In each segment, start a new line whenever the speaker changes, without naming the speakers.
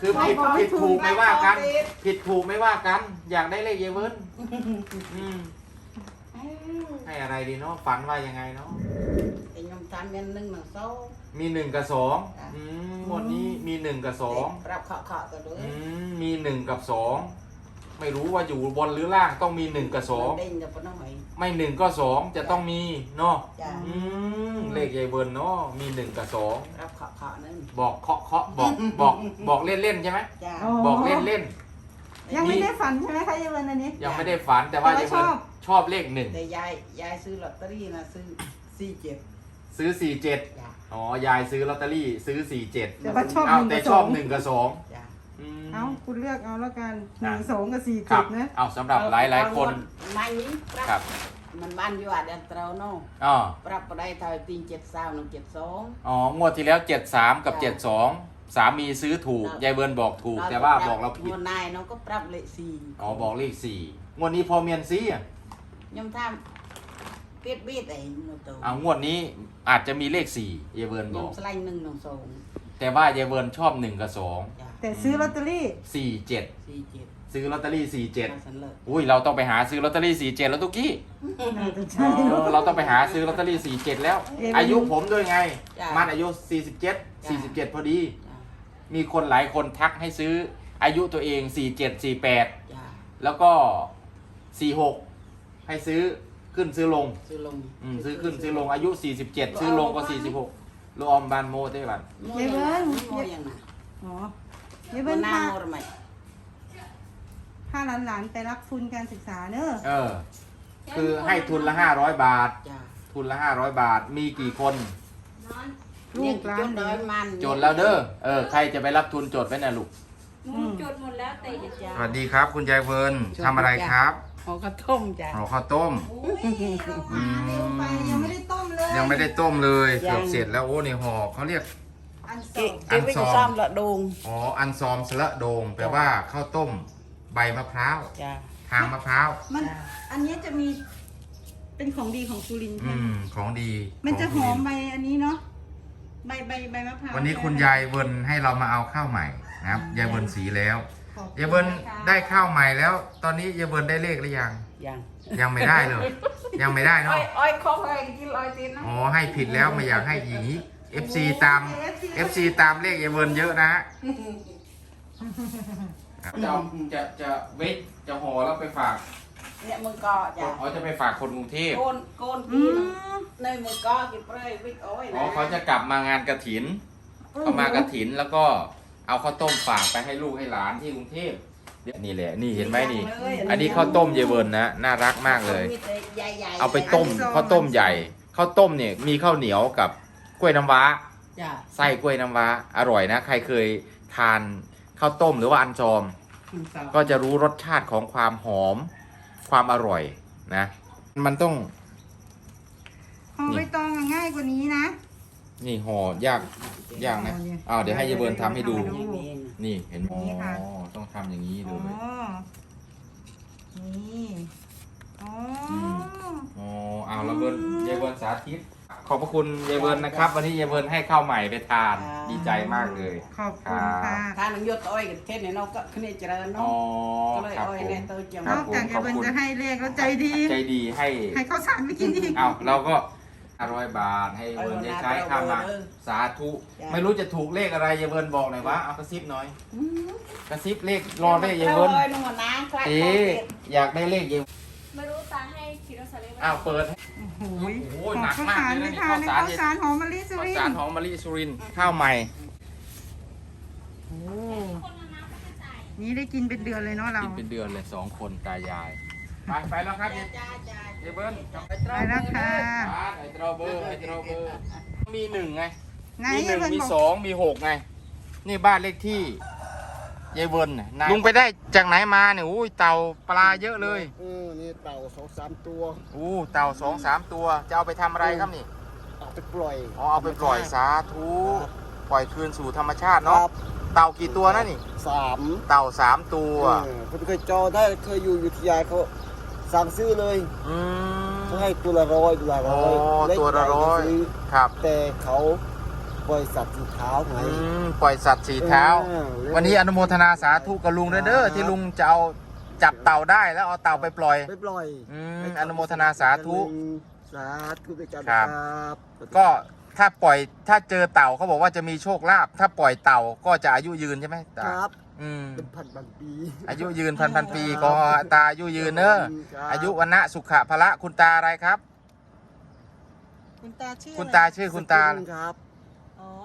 คือผิดผิดถูกไม่ว่ากัน ผิดถูกไม่ว่ากัน อยากได้เลขเยเวิร์นอืมให้อะไรดีเนาะฝันว่ายังไงเนาะ
ไอ้ยมทานเงินหนึ่งหนึ่งโซ่
มีหนึ่งกับสองอืมหมดนี้มีหนึ่งกับสอง
ปรับเคาะเคาะกันด้วย
อืมมีหนึ่งกับสอง ไม่รู้ว่าอยู่บนหรือล่างต้องมีหนึ่งกับสอง
เด้งเดี๋ยวปนน้องหอย
ไม่หนึ่งก็สองจะต้องมีเนาะ
จ้า
อืมเลขยายเบิร์นเนาะมีหนึ่งกับสอง
ปรับเคาะเคาะนั่น
บอกเคาะเคาะบอกบอกบอกเล่นเล่นๆใช่ไหม
จ้า
บอกเล่นเล่น
ยังไม่ได้ฝันใช่ไหมคะเยาวันอันนี้
ๆยังไม่ได้ฝันแต่ว่า
แต่
ยาย
ว่า
เบิร์น
ชอบ
ชอบเลขหนึ่ง
แต่ยายยายซื้อลอตเตอรี่นะซื้อสี่เจ็ด
ซื้อสี่เจ็ด
จ้า
อ๋อยายซื้อลอตเตอรี่ซื้อสี่เจ็ด
แต่ว่าชอบห
เอา
นึ่ง
แต่
กับ
ช
ส
อ
อบง
หนึ่งกับสอง
จ้า
อื ม
เอาคุณเลือกเอาแล้วกันห
นะ
นึ่งสองกับสี่
ครั
เจ็
บ
ดนะ
เอาสำหรับหลายหลายๆคน
มานี้ป
ครั
รับบมันบ้านอยู่อาดอันเตราโน่
อ๋อ
ปรับไปได้เท่าตีนเจ็ดสามหนึ่งเจ็ดสอง
อ๋องวดที่แล้วเจ็ดสามกับ
จ้ะ
เจ็ดสองสามีซื้อถูก
ครับ
ยายเบิร์นบอกถูก แต่ว่าบอกเราผิด
งวดนายน้องก็ปรับเลขสี่
อ๋อ บอกเลขสี่งวดนี้พอเมียนซีอะ
ยมทำเปียดบีดไอ้มือโต
เอางวดนี้อาจจะมีเลขสี่ยายเบิร์น
ย
บอ
ม
ก
สไลด์หนึ่งหนึ่งสอง
แต่ว่ายายเบิร์นชอบหนึ่งกับสอง
จ้า
แต่ซื้อลอตเตอรี่
สี่เจ็ด
สี่เจ็ด
ซื้อลอตเตอรี่สี่เจ็ด
มาสันเลิก
อุ้ยเราต้องไปหาซื้อลอตเตอรี่สี่เจ็ดแล้วตุกกี้
น่าจะ
เอ
ใช่
อเราต้องไปหาซื้อลอตเตอรี่สี่เจ็ดแล้ว
เอ๊ะ
อายุผมด้วยไง
จ้ะ
มันอายุสี่สิบเจ็ด
จ้ะ
สี่สิบเจ็ดพอดี
จ้า
มีคนหลายคนทักให้ซื้ออายุตัวเองสี่เจ็ดสี่แปด
จ้า
แล้วก็สี่หกให้ซื้อขึ้นซื้อลง
ซื้อลง
อืมซื้อขึ้นซื้อลงอายุ 47 ซื้อลงก็ 46รวมบานโมได้บัน
โมยังโมยังนะ
อ๋อ เยา
โม
วัน
หน้า
พา
โมทำไม
พาหลานๆไปรับทุนการศึกษาเนอะ
เออ คือให้ทุนละ500บาท
จ้า
ทุนละ500บาท มีกี่คน
ลูกหลา
จ
น
น
เด็
ร้อย
ก
มัน
จดแล้วเด้อ เออ ใครจะไปรับทุนจดไว้นะลูก
หนูจดหมดแล้วแต่อย่า
จ้า
สวัสดีครับ คุณยายเวิร์นทำอะไรครับ
เอาข้าวต้มจ้า
ห่อข้าวต้ม
มาเร็วไปยังไม่ได้ต้มเลย
ยังไม่ได้ต้มเลย
ยัง
เกือบเสร็จแล้วโอ้นี่ห่อเขาเรียก
อันส
เก็
อบง
เก็บไว้จะซ่อมละดง
อ๋อ อันซอมสละโดงแปลว่าข้าวต้มใบมะพร้าว
จ้า
ทางมะพร้าว
มันอันนี้จะมีเป็นของดีของสุรินทร์
อื
ใช่ไหม
มของดี
มันจะ
ข
ห
ง
อ
สุ
ม
รินทร์
ใบอันนี้เนาะใบใบใบมะพร้าว
วันนี้คุณยายเวิร์นให้เรามาเอาข้าวใหม่นะครับ ยายเวิร์นสีแล้ว
ขอบคุณ
ยายเบิร์น
นะคะ
ได้ข้าวใหม่แล้ว ตอนนี้ยายเบิร์นได้เลขหรือยัง
ยัง
ยังไม่ได้เลย ยังไม่ได้
อ้
เนาะ
อยอ้อยคอกอะไรกินอ้อยตีนนะ
อ๋อ ให้ผิดแล้วไม่อยากให้อย่างนี้ FC ตาม FC ตามเลขยายเบิร์นเยอะนะฮะจะจะจะเวทจะห่อแล้วไปฝาก
เนี่ยมึงก็จ้า
อ๋อจะไปฝากคนกรุงเทพ
โกนโกน
อื
กิน
ม
ในมึงก็กินเปรย์วิกอ้อย
อ๋อ
นะ
เขาจะกลับมางานกระถินเขามากระถินแล้วก็เอาข้าวต้มฝากไปให้ลูกให้หลานที่กรุงเทพเดี๋ยวนี่แหละนี่เห็นไหมนี่ อันนี้ข้าวต้มยายเบิร์นนะน่ารักมากเลย
มีแต่ใหญ่ๆ
เอาไปต้มข้าวต้มใหญ่ข้าวต้มเนี่ยมีข้าวเหนียวกับ กล้วยน้ำว้า
จ้า
ไส้กล้วยน้ำว้า อร่อยนะ ใครเคยทานข้าวต้มหรือว่าอันจอมก็จะรู้รสชาติของความหอม ความอร่อยนะ มันต้อง
ห่อใบตองอะง่ายกว่านี้นะ
นี่ห่อยากยากนะอ้าวเดี๋ยวให้ยายเบิร์นทำให้ดู
เดี๋ยว
นี่เห็นไหม
นี่ค่ะ
อ๋อต้องทำอย่างนี้
อ๋
เล
อย นี่ อ๋ออ
มอ๋อเอาแล้วเบิร์นยายเบิร์นสาธิต ขอบพระคุณยายเบิร์นนะครับ วันนี้ยายเบิร์นให้ข้าวใหม่ไปทานดีใจมากเลย
ขอบคุณค่ะ
ถ้าหนังยศอ้อยกับเทศเนี่ยเราก็ขึ้นเจริญ
อ๋อ
เนาะก็เลย
ครับ
อ้อย
ผม
เนี่ยเตยจัง
ครั
น
บ
อกจากจะเป็นจะให้เลขแล้วใจดี
ใจดีให้
ให้ข้าวสารไปกินอีก
เอาเราก็อร่อยบาทให้เวิร์นได้ใช้ข้ามมาสาธุ ไม่รู้จะถูกเลขอะไรยายเวิร์นบอกหน่อยวะเอากระซิบหน่อยกระซิบเลขรอเลขยายเวิร์น
อ้อยนุ่มน้ำคลาด
เอ๊ะอยากได้เลขยาย
ไม่รู้
อ้าวเปิด
โอ้โห
โอ้โห
ขอ
หนัก
ข้าว
มาก
สาร
เล
เลยย
นะ
ค่ะ
ข้าว
ใน
สาร
ข้าว
เนี่ย
สารหอมมะลิสุ
ข้าว
ริน
สาร
ทร์
หอมมะลิสุรินทร์ข้าวใหม่
โอ้นี่ได้กินเป็นเดือนเลยเนาะเรา
กินเป็นเดือนเลยสองคนตายาย ไปไปแล้วครับยาย
จ้าจ้ายา
ยเบิร์น
ไปตร
ไปแล้วค่ะ
ไอตรอเบอร์ไอตรอเบอร์มีหนึ่งไง
ไหน
มีหนึ่ง
เพิ่น
มี
บอก
สองมีหกไง นี่บ้านเลขที่ ยายเวิร์นน่ะลุงไปได้จากไหนมาเนี่ยอุ้ยเต่าปลาเยอะเลย
เออนี่เต่าสองสามตัว
อู้เต่าสองสามตัวจะเอาไปทำอะไรครับนี่
เอาไปปล่อย
อ๋อเอาไปปล่อยสาธุปล่อยคืนสู่ธรรมชาติ
ค
เนาะ
รับ
เต่ากี่ตัวนะนี่
สาม
เต่าสามตัว
เออผมเคยจอได้เคยอยู่อยุธยาเขาสั่งซื้อเลย
อืม
เขาให้ตัวละร้อยตัวละร้อย
อ๋อ
เล็ก
ตัวละร้อย
ใหญ่ก็ซื้
ครับ
แต่เขาบ ปล่อยสัตว์สีขาวไง
อืมปล่อยสัตว์สีเท้า
เออ
วันนี้อนุโมทนาสาธุกับลุงด้วยเด้อที่ลุงจะเอาจับเต่าได้แล้วเอาเต่าไปปล่อย
ไปปล่อย
อืมอนุโมทนาสาธุ
สาธุด้วยกัน
ครับ
ครับ
ก็ถ้าปล่อยถ้าเจอเต่าเขาบอกว่าจะมีโชคลาภถ้าปล่อยเต่าก็จะอายุยืนใช่ไหมตา
ครับ
อืม
เป็นพันพันปี
อายุยืนพันพันปีก็ตาอายุยืนเนอะ
ครับ
อายุวันนะสุขะพละคุณตาอะไรครับ
คุณตาชื่อ
คุณตาชื่อคุณตา
สกุลครับ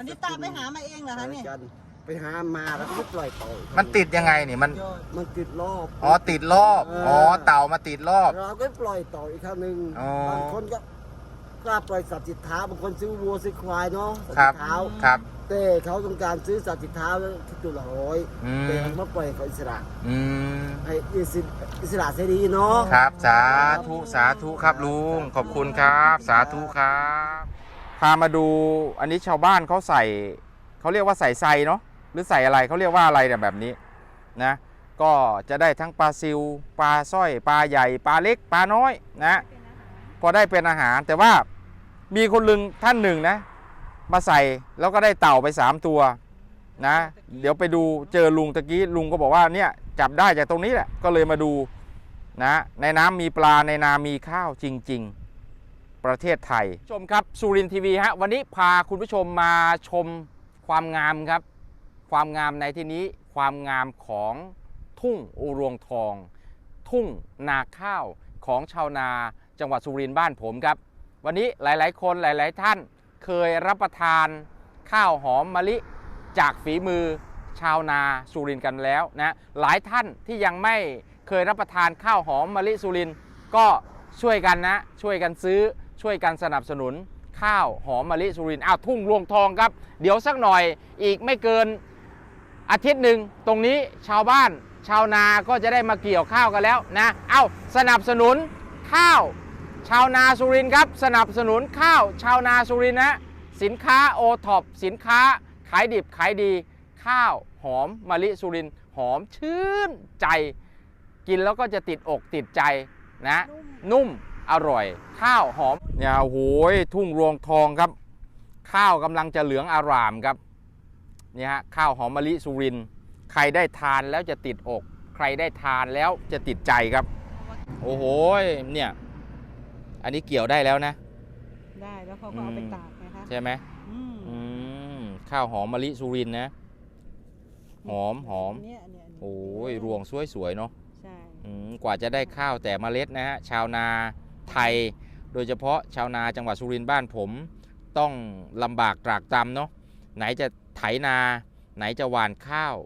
อ๋ออันนี้ตาไปหามาเองเหรอคะเนี่ย
กันไปหามาแล้วก็ปล่อยต่อ
มันติดยังไงนี่มัน
ยอด
มันติดรอบ
อ๋อติดรอบอ๋อเต่ามาติดรอบ
เราก็ปล่อยต่ออีกครั้งหนึ่ง
อ๋อ
บางคนก็กล้าปล่อยสัตว์ติดเท้าบางคนซื้อวัวซื้อควายเนาะสัตว์
ครั
ติ
บ
ดเท้า
ครับ
แต่เขาต้องการซื้อสัตว์ติดเท้าที่ตัวละร้อย
อื
แต่
ม
เขาปล่อยเขาอิสระ
อืม
ให้อิสระอิสระเสรีเนาะ
ครับ สาธุสาธุครับลุง ขอบคุณครับ สาธุครับ พามาดูอันนี้ชาวบ้านเขาใส่เขาเรียกว่าใส่ไซเนาะหรือใส่อะไรเขาเรียกว่าอะไรเนี่ยแบบนี้นะก็จะได้ทั้งปลาซิวปลาสร้อยปลาใหญ่ปลาเล็กปลาน้อยนะพอได้เป็นอาหารแต่ว่ามีคนลึงท่านหนึ่งนะ มาใส่แล้วก็ได้เต่าไป 3 ตัวนะ เดี๋ยวไปดูเจอลุงตะกี้ลุงก็บอกว่าเนี่ยจับได้จากตรงนี้แหละก็เลยมาดูนะในน้ำมีปลาในนามีข้าวจริง ๆ ประเทศไทย ชมครับสุรินทีวีฮะวันนี้พาคุณผู้ชมมาชมความงามครับ ความงามในที่นี้ความงามของทุ่งอุรวงทอง ทุ่งนาข้าวของชาวนาจังหวัดสุรินทร์บ้านผมครับ วันนี้หลาย ๆ คนหลาย ๆ ท่านเคยรับประทานข้าวหอมมะลิจากฝีมือชาวนาสุรินทร์กันแล้วนะหลายท่านที่ยังไม่เคยรับประทานข้าวหอมมะลิสุรินทร์ก็ช่วยกันนะช่วยกันซื้อ ช่วยกันสนับสนุนข้าวหอมมะลิสุรินอ้าวทุ่งรวงทองครับ เดี๋ยวสักหน่อยอีกไม่เกินอาทิตย์หนึ่งตรงนี้ชาวบ้านชาวนาก็จะได้มาเกี่ยวข้าวกันแล้วนะเอาสนับสนุนข้าว ชาวนาสุรินครับ สนับสนุนข้าวชาวนาสุรินนะสินค้าโอท็อปสินค้าขายดิบขายดี ข้าวหอมมะลิสุรินหอมชื่นใจ กินแล้วก็จะติดอกติดใจนะ นุ่ม อร่อย ข้าวหอมเนี่ยโอ้โหทุ่งรวงทองครับ ข้าวกำลังจะเหลืองอารามครับเนี่ยฮะข้าวหอมมะลิสุรินทร์ใครได้ทานแล้วจะติดอก ใครได้ทานแล้วจะติดใจครับ โอ้โหเนี่ยอันนี้เกี่ยวได้แล้วนะ
ได้แล้วเขาก็เอาไปตากไงคะ
ใช่ไหม
อืม
อืมข้าวหอมมะลิสุรินทร์นะหอมหอม
นเนี้ยเนี่ย
โอ้ยรวงสวยๆเนาะ
ใช่
อืมกว่าจะได้ข้าวแต่เมล็ดนะฮะชาวนา ไทย โดยเฉพาะชาวนาจังหวัดสุรินทร์บ้านผม ต้องลำบากตรากตรำเนาะไหนจะไถนา ไหนจะหว่านข้าว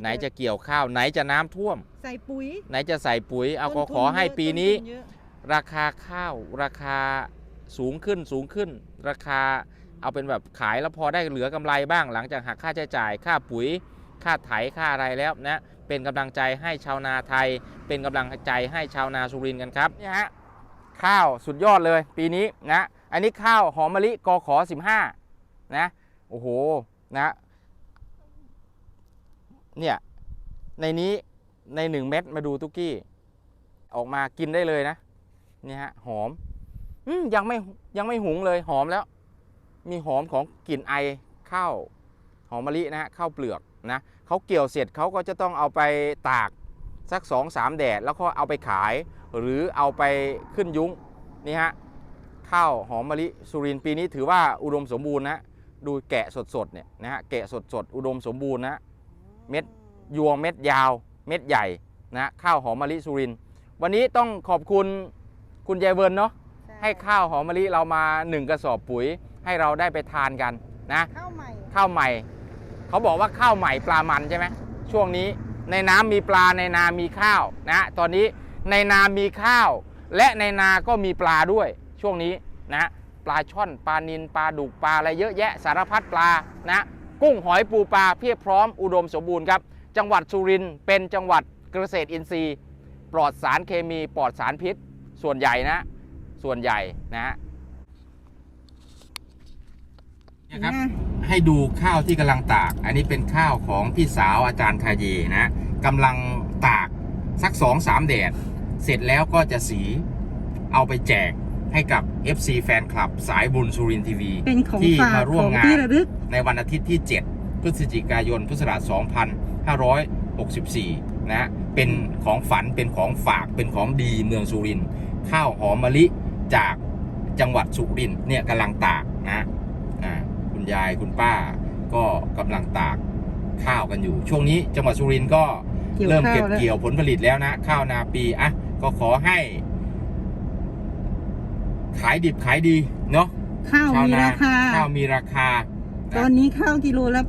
ไหนจะเกี่ยวข้าว ไหนจะน้ำท่วม
ใส่ปุ๋ย
ไหนจะใส่ปุ๋ย เอาก็
ต้นทุน
ขอให้
เยอะ
ปีนี้
ต้ทุเยอะ
ราคาข้าวราคาสูงขึ้นสูงขึ้น ราคาเอาเป็นแบบขายแล้วพอได้เหลือกำไรบ้าง หลังจากหักค่าใช้จ่าย ค่าปุ๋ย ค่าไถค่าอะไรแล้วนะเป็นกำลังใจให้ชาวนาไทย เป็นกำลังใจให้ชาวนาสุรินทร์กันครับเนี่ยฮะ ข้าวสุดยอดเลยปีนี้นะอันนี้ข้าวหอมมะลิกอขอ15นะโอ้โหนะเนี่ยในนี้ใน 1 เม็ดมาดูตุกกี้ ออกมากินได้เลยนะนี่ฮะหอมอมยังไม่ยังไม่หุงเลยหอมแล้ว มีหอมของกลิ่นไอข้าวหอมมะลินะฮะข้าวเปลือกนะเขาเกี่ยวเสร็จเขาก็จะต้องเอาไปตากสัก2อสามแดดแล้วก็เอาไปขาย หรือเอาไปขึ้นยุ้งนี่ฮะข้าวหอมมะลิสุรินทร์ปีนี้ถือว่าอุดมสมบูรณ์นะดูแกะสดๆเนี่ยนะฮะแกะสดๆ อุดมสมบูรณ์นะเม็ดยวงเม็ดยาว เม็ดใหญ่นะข้าวหอมมะลิสุรินทร์วันนี้ต้องขอบคุณคุณยายเวิร์นเนาะ
ช่
ให้ข้าวหอมมะลิเรามาหนึ่งกระสอบปุ๋ยให้เราได้ไปทานกันนะ
ข้าวใหม่
ข้าวใหม่ เขาบอกว่าข้าวใหม่ปลามันใช่ไหมช่วงนี้ในน้ำมีปลาในนามีข้าวนะตอนนี้ ในนามีข้าว และในนาก็มีปลาด้วย ช่วงนี้นะปลาช่อนปลานินปลาดุกปลาอะไรเยอะแยะสารพัดปลานะกุ้งหอยปูปลาเพียบพร้อมอุดมสมบูรณ์ครับจังหวัดสุรินทร์เป็นจังหวัดเกษตรอินทรีย์ ปลอดสารเคมีปลอดสารพิษ ส่วนใหญ่นะ ส่วนใหญ่นะฮะนี่ครับให้ดูข้าวที่กำลังตาก อันนี้เป็นข้าวของพี่สาวอาจารย์ทาเยนะกำลังตากสักสองสามแดด เสร็จแล้วก็จะสีเอาไปแจกให้กับ FC แฟนคลับ สายบุญสุรินทร์ทีวี
เป็นของ
ที่
ฝาก
มาร่ว
ข
ม
อง
งาน
ที่ระลึก
ในวันอาทิตย์ที่ 7 พฤศจิกายน พุทธศักราช2564 นะฮะเป็นของฝันเป็นของฝากเป็นของดีเมืองสุรินทร์ข้าวหอมมะลิจากจังหวัดสุรินทร์เนี่ยกำลังตากนะอ่าคุณยายคุณป้าก็กำลังตากข้าวกันอยู่ ช่วงนี้จังหวัดสุรินทร์ก็
เกี่ยว
เริ่ม
ข้าว
เก็บ
แล้ว
เกี่ยวผลผลิตแล้วนะ ข้าวนาปีอะ ก็ขอให้ ขายดิบขายดีเนาะ
ข้าว
ชาว
มี
นา
ราคา
ข้าวมีราคา
ตอนนี้ข้าวกิโลละ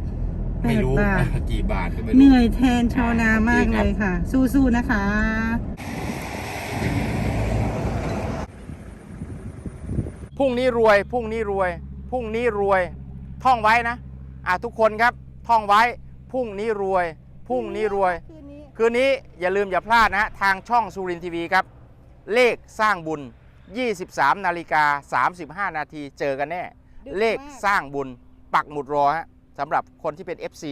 แป
ไม่
ด
รู้
บาท
กี่บาทก็ไม่
เห
รู้
นื่อยแทนชาวนามาก
โอเคครับ
เลยค่ะ สู้ๆนะคะ
พรุ่งนี้รวย พรุ่งนี้รวย พรุ่งนี้รวย ท่องไว้นะ อะทุกคนครับ ท่องไว้ พรุ่งนี้รวย พรุ่งนี้รวย คื นนี้อย่าลืมอย่าพลาดนะฮะทางช่องสุรินทีวีครับ เลขสร้างบุญ 23 นาฬิกา 35 นาทีเจอกันแน่
ดึกมาก
เลขสร้างบุญปักหมุดรอฮะสำหรับคนที่เป็น FC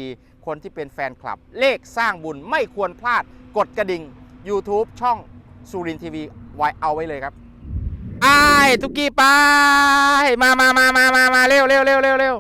คนที่เป็นแฟนคลับ เลขสร้างบุญไม่ควรพลาดกดกระดิ่ง YouTube ช่องสุรินทีวีไว้เอาไว้เลยครับไอ้ายตุกกี้ไป มามามามามามาเร็วเร็วเร็วเร็วเร็ว